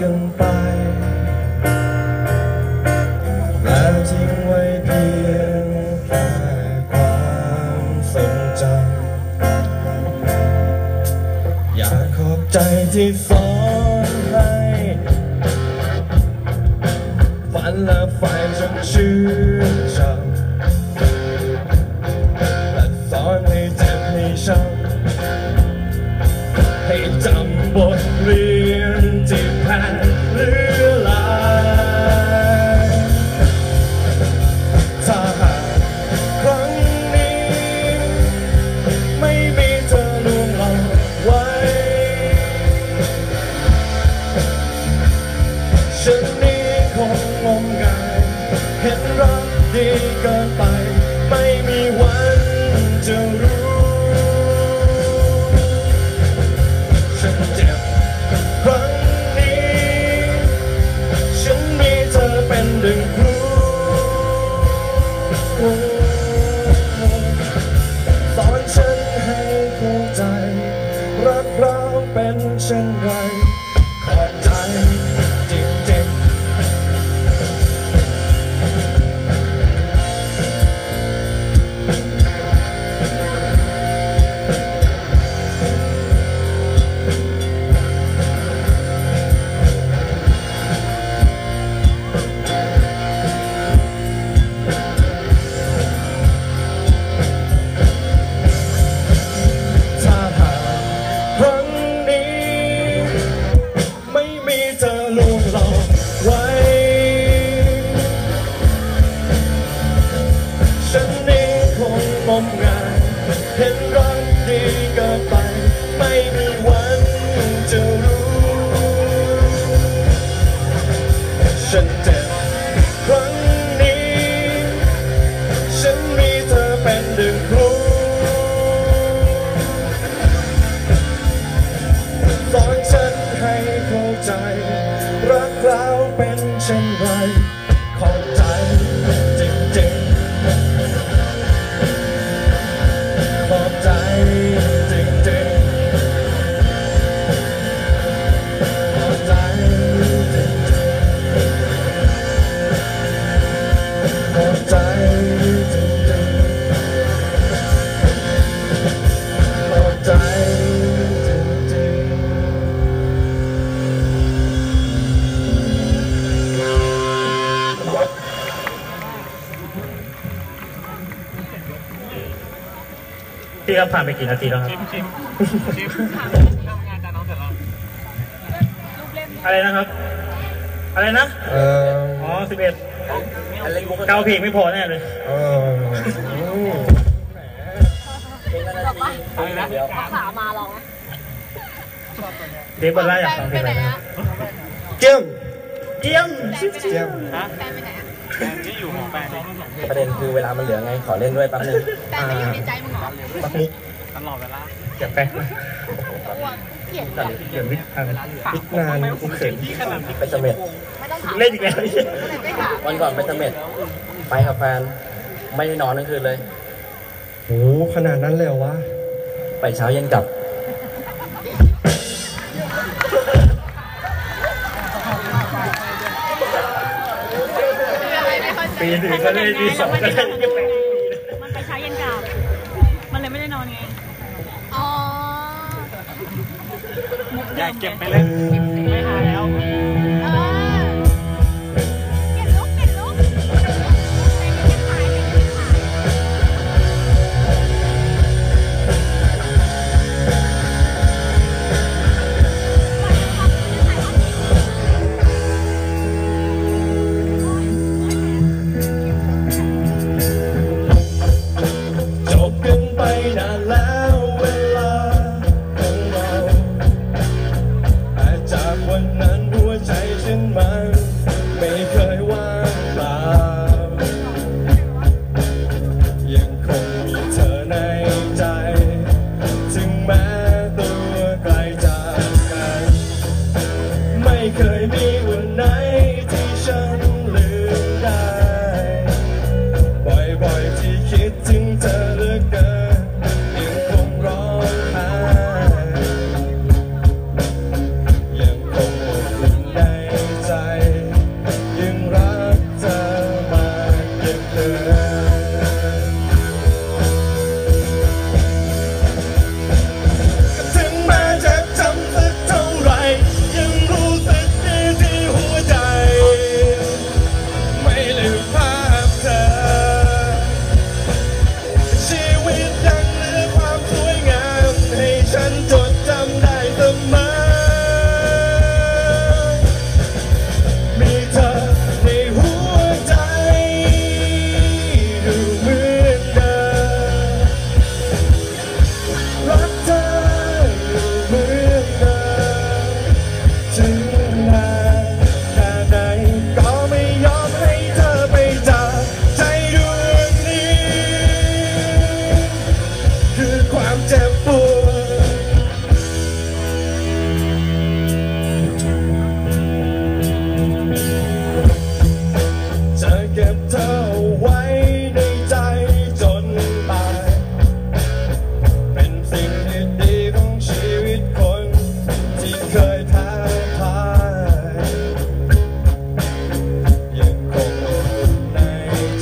กันไป แล้วทิ้งไว้เพียงแค่ความทรงจำอยากขอบใจที่สอนให้ ฝันและไฟจนชื่น เห็นรั พี่ครับผ่านไปกี่นาทีแล้วครับอะไรนะครับ อะไรนะ เอออ๋อสิบเอ็ดเกาเพลงไม่พอแน่เลย เออเอาขามาลองไหมเดฟบอลล่าอยากฟังเพลงอะไรนะเจียมเยี่ยมเจียมแฟนไปไหนอะ ประเด็นคือเวลามันเหลือไงขอเล่นด้วยแป๊บนึงแฟนไม่อยู่ในใจมึงเหรอปักมุกเก็บไปอ้วนเกลียดแบบเดี๋ยววิทย์ทางพิกนานกูเข็มไปเสม็ดไม่ต้องถามเล่นอีกแล้วไม่ถามวันก่อนไปเสม็ดไปกับแฟน ไม่ได้นอนทั้งคืนเลยโหขนาดนั้นเลยเหรอวะไปเช้าเย็นกลับ ปีหนึ่งก็ได้ปีสองก็ได้ยังแปลกมันไปเช้าเย็นกลับ มันเลยไม่ได้นอนไง อ๋อ อยากเก็บไปเลยไม่หาแล้ว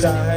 die.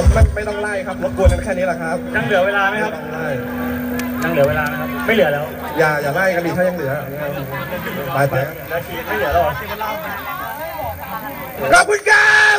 ครับไม่ไม่ต้องไล่ครับรบกวนกันแค่นี้แหละครับยังเหลือเวลาไหมครับไล่ยังเหลือเวลานะครับ ไม่เหลือแล้วอย่าอย่าไล่กันดีถ้ายังเหลือไปไป นาทีไม่เหลือแล้วเหรอ ขอบคุณครับ